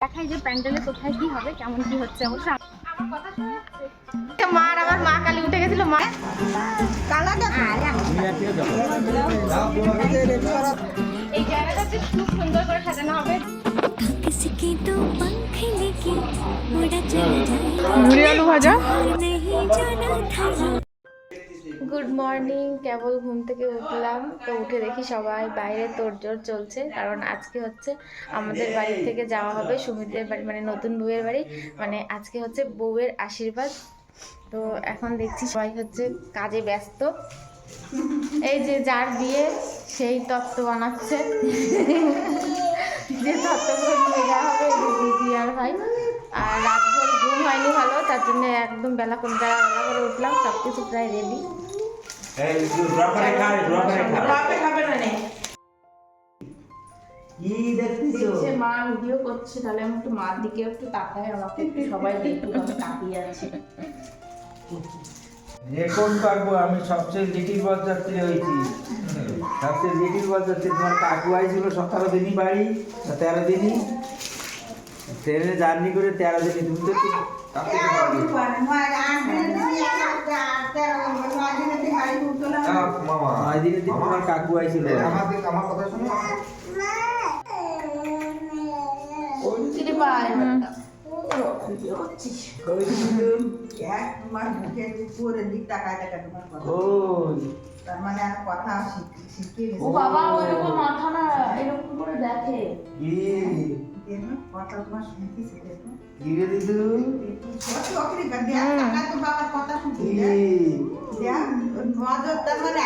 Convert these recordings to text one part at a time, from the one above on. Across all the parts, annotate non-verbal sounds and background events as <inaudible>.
দেখাই যে প্যান্ডেলে কোথায় কি হবে কেমন কি হচ্ছে অবশ্য। মা আমার মা কালী উঠে গেছিল মা। কালা খুব সুন্দর করে সাজানো হবে। ভাজা? মর্নিং কেবল ঘুম থেকে উঠলাম। তো উঠে দেখি সবাই বাইরে তোড়জোড় চলছে। কারণ আজকে হচ্ছে আমাদের বাড়ি থেকে যাওয়া হবে সুমিতের বাড়ি মানে নতুন বউয়ের বাড়ি। মানে আজকে হচ্ছে বউয়ের আশীর্বাদ। তো এখন দেখছি সবাই হচ্ছে কাজে ব্যস্ত। এই যে যার বিয়ে, সেই তত্ত্ব বানাচ্ছে। যে তত্ত্বগুলো যাওয়া হবে দিদি আর ভাই। আর রাতভর ঘুম হয়নি ভালো, তার জন্য একদম বেলা করে বেলা করে উঠলাম সব কিছু প্রায় রেডি এই ড্রপ রেখা ড্রপ রেখা কি দেখতেছো? সে মা ভিডিও করছে তাহলে আমি একটু মার দিকে একটু আমাকে সবাই তাকিয়ে আছি। রেকর্ড আমি সবচেয়ে লিটিল বরযাত্রী হয়েছি। সবচেয়ে লিটিল বরযাত্রী তোমার কাকু আইছিল সতেরো দিনই বাড়ি তেরো দিনই। ট্রেনে জার্নি করে তেরো দিনই তুমি তো থেকে বাড়ি। হ্যাঁ, নয় দিনের দিন তোমার কাকু আইছিল। কিরে ভাই ভিডিও করছিস ওই ও বাবা ওইরকম মাথা না এরকম করে দেখে।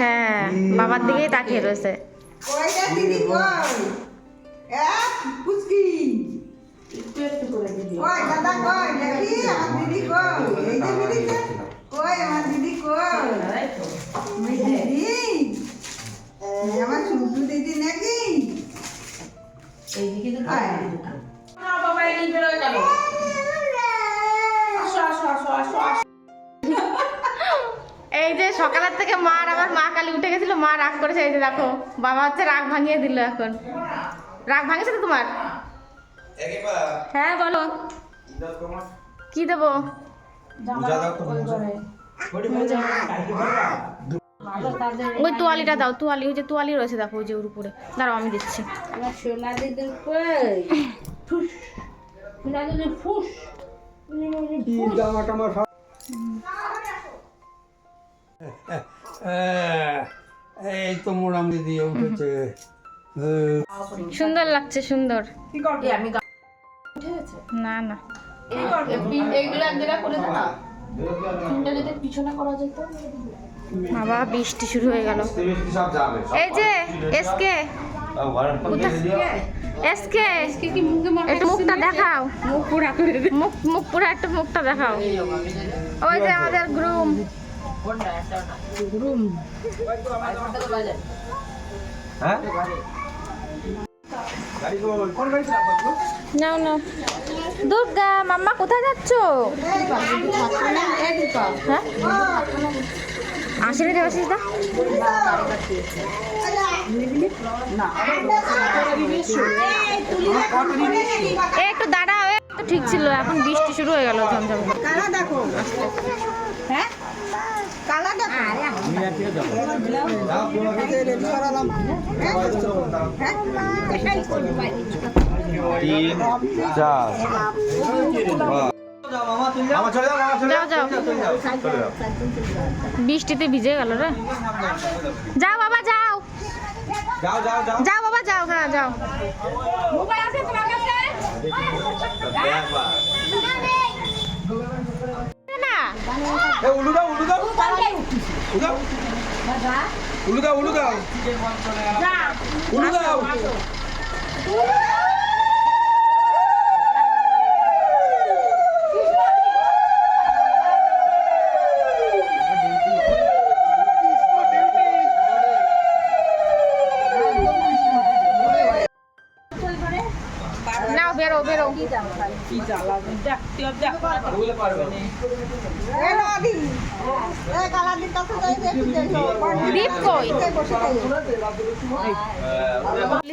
হ্যাঁ। বাবার দিকেই তাকিয়ে রয়েছে। একটু একটু করে দিবি। তাই এই যে সকালের থেকে মা আর আমার মা কালি উঠে গেছিল মা রাগ করেছে এই যে দেখো বাবা হচ্ছে রাগ ভাঙিয়ে দিল এখন। রাগ ভাঙেছে তো তোমার? হ্যাঁ বলো। কি দেবো? ওই তোয়ালিটা দাও তোয়ালি ওই যে তোয়ালি রয়েছে দেখো ওই যে ওর উপরে। দাঁড়াও আমি দিচ্ছি। ফুস। <laughs> এই তো মোটামুটি দিয়ে উঠেছে সুন্দর লাগছে সুন্দর। এই আমি গা- উঠে গেছে না। না বাবা বৃষ্টি শুরু হয়ে গেল। এই যে এসকে এসকে একটু মুখটা দেখাও। মুখ পুরা মুখ মুখ পুরো একটু মুখটা দেখাও। ওই যে আমাদের গ্রুম হ্যাঁ? নাও নাও। দুর্গা মাম্মা কোথায় যাচ্ছ? হ্যাঁ? আসেনি দেবাশিস দা একটু দাঁড়াও তো ঠিক ছিল এখন বৃষ্টি শুরু হয়ে গেল ঝমঝম। করে। তিন চার। মামা চলে যাও মামা চলে যাও। যাও বৃষ্টিতে ভিজে গেল রে। যাও বাবা যাও। যাও যাও যাও। যাও বাবা যাও। হ্যাঁ যাও। না এ উলু দাও উলু দাও উলু দাও উলু দাও উলু দাও উলু দাও বেরো কি জ্বালা দেখতে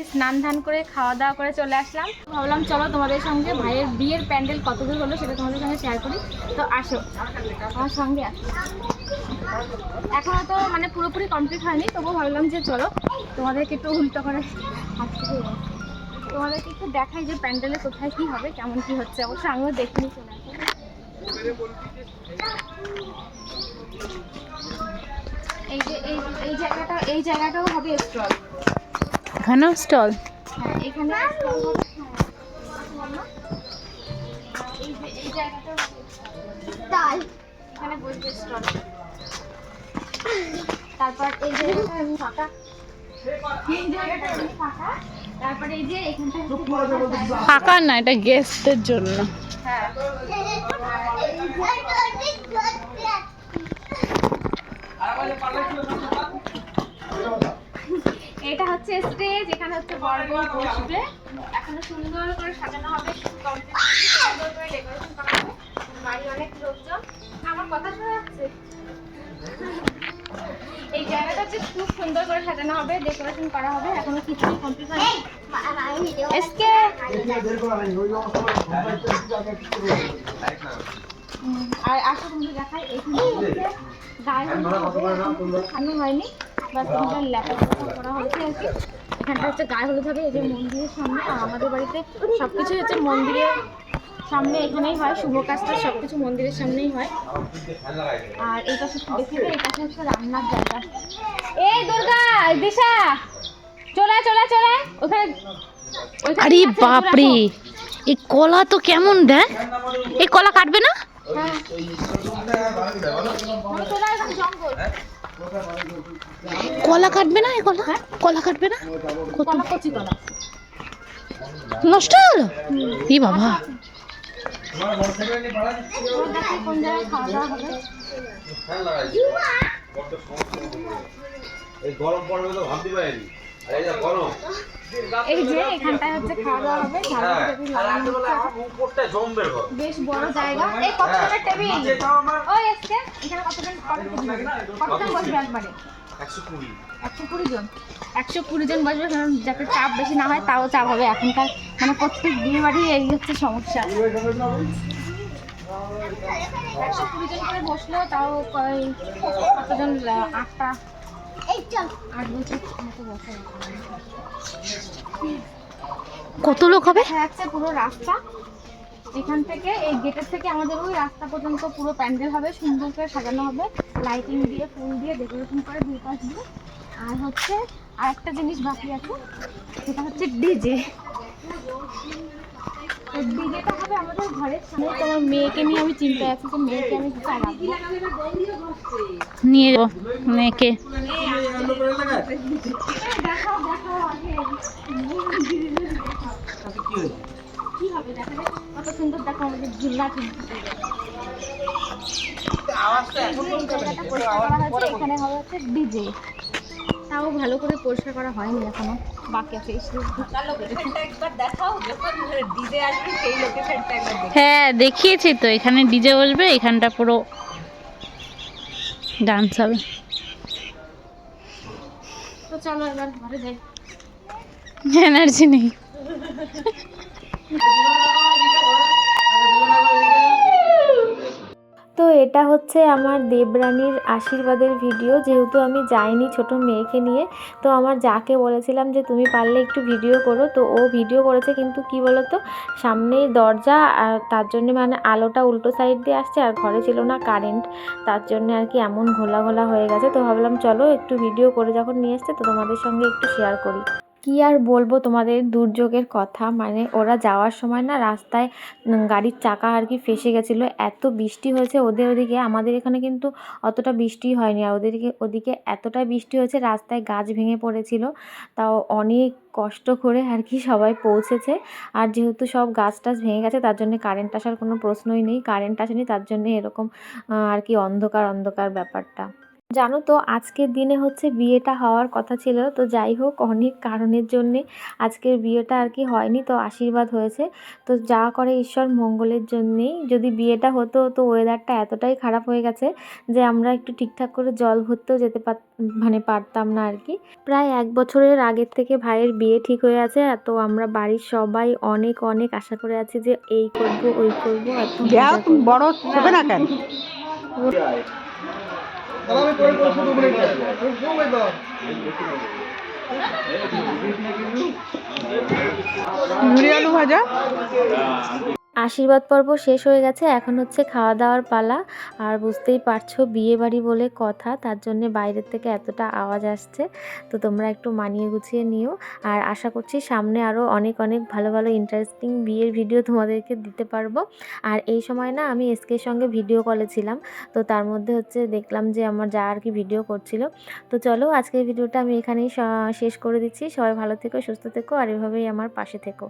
স্নান ধান করে খাওয়া দাওয়া করে চলে আসলাম। ভাবলাম চলো তোমাদের সঙ্গে ভাইয়ের বিয়ের প্যান্ডেল কত দূর হলো সেটা তোমাদের সঙ্গে শেয়ার করি। তো আসো আমার সঙ্গে আসো। এখনও তো মানে পুরোপুরি কমপ্লিট হয়নি তবুও ভাবলাম যে চলো তোমাদেরকে একটু উল্টো করে হাত। তোমাদেরকে একটু দেখাই যে প্যান্ডেলে কোথায় কি হবে কেমন কি হচ্ছে। অবশ্য আমিও দেখিনি চলে এই যে এই এই জায়গাটা এই জায়গাটাও হবে স্টল। এখানেও স্টল? হ্যাঁ এখানে হবে। হ্যাঁ, এই যে এই জায়গাটাও হবে এখানে বসবে স্টল। তারপর এই জায়গাটা ফাঁকা। এই জায়গাটা ফাঁকা। তারপরে এই যে এখানটা হচ্ছে বড় জায়গা। ফাঁকা না এটা গেস্টদের জন্য। হ্যাঁ। এটা হচ্ছে স্টেজ এখানে হচ্ছে বড় বড় বসবে। এখনও সুন্দর করে সাজানো হবে সুন্দর করে ডেকোরেশন করা হবে। বাড়ি অনেক লোকজন। আমার কথা শোনা যাচ্ছে? এই জায়গাটা হচ্ছে খুব সুন্দর করে সাজানো হবে ডেকোরেশন করা হবে এখনও কিছুই কমপ্লিট হয়নি। এসকে। আর আসো তুমি দেখাই এখানে গায়ে এখনও খানো হয়নি বাস এখানটা লেখাপড়া করা হয়েছে আর কি। এখানটা হচ্ছে গায়ে হলুদ হবে এই যে মন্দিরের সামনে আর আমাদের বাড়িতে সব কিছু হচ্ছে মন্দিরের সামনে এখানেই হয় শুভ কাজটা সব কিছু মন্দিরের সামনেই হয়। আর এই পাশে দেখে এই পাশে হচ্ছে রান্নার জায়গা। এই দুর্গা দিশা চলে চলে চলে ওখানে আরে বাপরে। এই কলা তো কেমন দেয় এই কলা কাটবে না? হ্যাঁ। মানে জঙ্গল। কলা কাটবে না এই কলা? কলা কাটবে না? কত নষ্ট হয়ে এই বাবা। এই গরম পড়বে তো ভাবতে পারিনি। এই যা গরম। এই যে এখানটায় হচ্ছে খাওয়া দাওয়া হবে হ্যাঁ। লাগানো হচ্ছে। এখন ঘর। বেশ বড় জায়গা। এই কতজনের টেবিল? ওই এসছে। এখানে কতজন? কতজন বসবে? একবারে একশো কুড়ি। একশো কুড়ি জন। একশো কুড়ি জন বসবে কারণ যাতে চাপ বেশি না হয় তাও চাপ হবে এখনকার। মানে প্রত্যেক বিয়ে বাড়ি এই হচ্ছে সমস্যা। একশো কুড়ি জন করে বসলেও তাও কয় কতজন আটটা? আট বছর মতো বসে। কত লোক হবে? দেখা যাচ্ছে পুরো রাস্তা। এখান থেকে এই গেটের থেকে আমাদের ওই রাস্তা পর্যন্ত পুরো প্যান্ডেল হবে সুন্দর করে সাজানো হবে। লাইটিং দিয়ে ফুল দিয়ে ডেকোরেশন করে দুই পাশ দিয়ে। আর হচ্ছে আর একটা জিনিস বাকি আছে সেটা হচ্ছে ডিজে ডিজেটা হবে আমাদের ঘরের সামনে। তোমার মেয়েকে নিয়ে আমি চিন্তায় আছি যে মেয়েকে আমি নিয়ে যাব মেয়েকে। দেখাও দেখাও আগে। কি হবে? দেখা যাক কত সুন্দর দেখো আমাদের ঝুলনা এখানে হবে হচ্ছে ডিজে তাও ভালো করে পরিষ্কার করা হয়নি এখনও বাকি আছে হ্যাঁ দেখিয়েছি তো এখানে ডিজে বসবে এখানটা পুরো ডান্স হবে। তো চলো এবার ঘরে যাই। এনার্জি নেই। <laughs> তো এটা হচ্ছে আমার দেবরানীর আশীর্বাদের ভিডিও, যেহেতু আমি যাইনি ছোট মেয়েকে নিয়ে। তো আমার যাকে বলেছিলাম যে তুমি পারলে একটু ভিডিও করো, তো ও ভিডিও করেছে কিন্তু কি বলো তো সামনেই দরজা, আর তার জন্য মানে আলোটা উল্টো সাইড দিয়ে আসছে, আর ঘরে ছিল না কারেন্ট তার জন্য আর কি এমন ঘোলা ঘোলা হয়ে গেছে। তো ভাবলাম, চলো একটু ভিডিও করে যখন নিয়ে আসছে তো তোমাদের সঙ্গে একটু শেয়ার করি। কি আর বলব তোমাদের দুর্যোগের কথা? মানে ওরা যাওয়ার সময় না রাস্তায় গাড়ির চাকা আর কি ফেসে গেছিল। এত বৃষ্টি হয়েছে ওদের ওদিকে। আমাদের এখানে কিন্তু অতটা বৃষ্টি হয়নি। আর ওদেরকে ওদিকে এতটা বৃষ্টি হয়েছে, রাস্তায় গাছ ভেঙে পড়েছিল। তাও অনেক কষ্ট করে আর কি সবাই পৌঁছেছে। আর যেহেতু সব গাছ টাছ ভেঙে গেছে, তার জন্য কারেন্ট আসার কোনো প্রশ্নই নেই। কারেন্ট আসেনি, তার জন্য এরকম আর কি অন্ধকার অন্ধকার ব্যাপারটা। জানো তো আজকের দিনে হচ্ছে বিয়েটা হওয়ার কথা ছিল। তো যাই হোক অনেক কারণের জন্যে আজকের বিয়েটা আর কি হয়নি তো আশীর্বাদ হয়েছে। তো যা করে ঈশ্বর মঙ্গলের জন্যেই। যদি বিয়েটা হতো তো ওয়েদারটা এতটাই খারাপ হয়ে গেছে যে আমরা একটু ঠিকঠাক করে জল ভরতেও যেতে পার মানে পারতাম না আর কি। প্রায় এক বছরের আগের থেকে ভাইয়ের বিয়ে ঠিক হয়ে আছে। আর তো আমরা বাড়ির সবাই অনেক অনেক আশা করে আছি যে এই করব ওই করব। বড় হবে না কেন? ঝুড়ি আলু ভাজা? আশীর্বাদ পর্ব শেষ হয়ে গেছে। এখন হচ্ছে খাওয়া দাওয়ার পালা। আর বুঝতেই পারছ বিয়ে বাড়ি বলে কথা, তার জন্য বাইরের থেকে এতটা আওয়াজ আসছে। তো তোমরা একটু মানিয়ে গুছিয়ে নিও। আর আশা করছি সামনে আরও অনেক অনেক ভালো ভালো ইন্টারেস্টিং বিয়ের ভিডিও তোমাদেরকে দিতে পারব। আর এই সময় না, আমি এসকের সঙ্গে ভিডিও কলে ছিলাম। তো তার মধ্যে হচ্ছে দেখলাম যে আমার যা আর কি ভিডিও করছিল। তো চলো, আজকের ভিডিওটা আমি এখানেই শেষ করে দিচ্ছি। সবাই ভালো থেকো, সুস্থ থেকো, আর এভাবেই আমার পাশে থেকো।